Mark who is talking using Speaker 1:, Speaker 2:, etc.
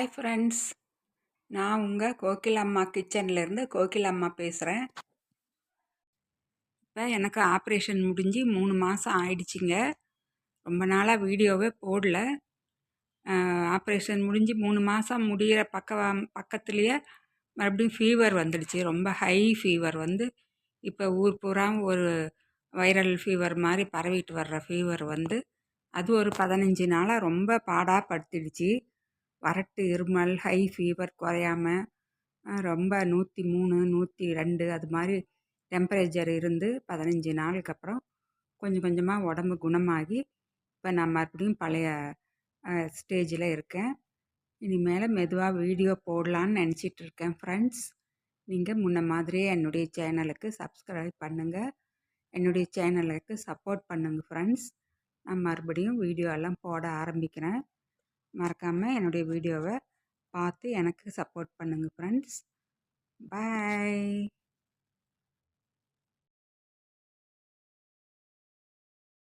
Speaker 1: Hi friends நான் உங்கள் கோகில் அம்மா கிச்சன்லேருந்து கோகில் அம்மா பேசுகிறேன் இப்போ எனக்கு ஆப்ரேஷன் முடிஞ்சு மூணு மாதம் ஆயிடுச்சிங்க. ரொம்ப நாளாக வீடியோவே போடல. ஆப்ரேஷன் முடிஞ்சு மூணு மாதம் முடிகிற பக்க பக்கத்துலேயே மறுபடியும் ஃபீவர் வந்துடுச்சு. ரொம்ப ஹை ஃபீவர் வந்து இப்போ ஊர் பூரா ஒரு வைரல் ஃபீவர் மாதிரி பரவிட்டு வர்ற ஃபீவர் வந்து அது ஒரு பதினஞ்சு நாளாக ரொம்ப பாடாக படுத்திடுச்சு. வறட்டு இருமல் ஹை ஃபீவர் குறையாம ரொம்ப நூற்றி மூணு நூற்றி ரெண்டு அது மாதிரி டெம்பரேச்சர் இருந்து பதினஞ்சு நாளுக்கு அப்புறம் கொஞ்சம் கொஞ்சமாக உடம்பு குணமாகி இப்போ நான் மறுபடியும் பழைய ஸ்டேஜில் இருக்கேன். இனிமேல் மெதுவாக வீடியோ போடலான்னு நினச்சிட்டு இருக்கேன் ஃப்ரெண்ட்ஸ் நீங்கள் முன்ன மாதிரியே என்னுடைய சேனலுக்கு சப்ஸ்கிரைப் பண்ணுங்கள் என்னுடைய சேனலுக்கு சப்போர்ட் பண்ணுங்கள் ஃப்ரெண்ட்ஸ் நான் மறுபடியும் வீடியோ எல்லாம் போட ஆரம்பிக்கிறேன். மறக்காமல் என்னுடைய வீடியோவை பார்த்து எனக்கு சப்போர்ட் பண்ணுங்கள் ஃப்ரெண்ட்ஸ் பாய்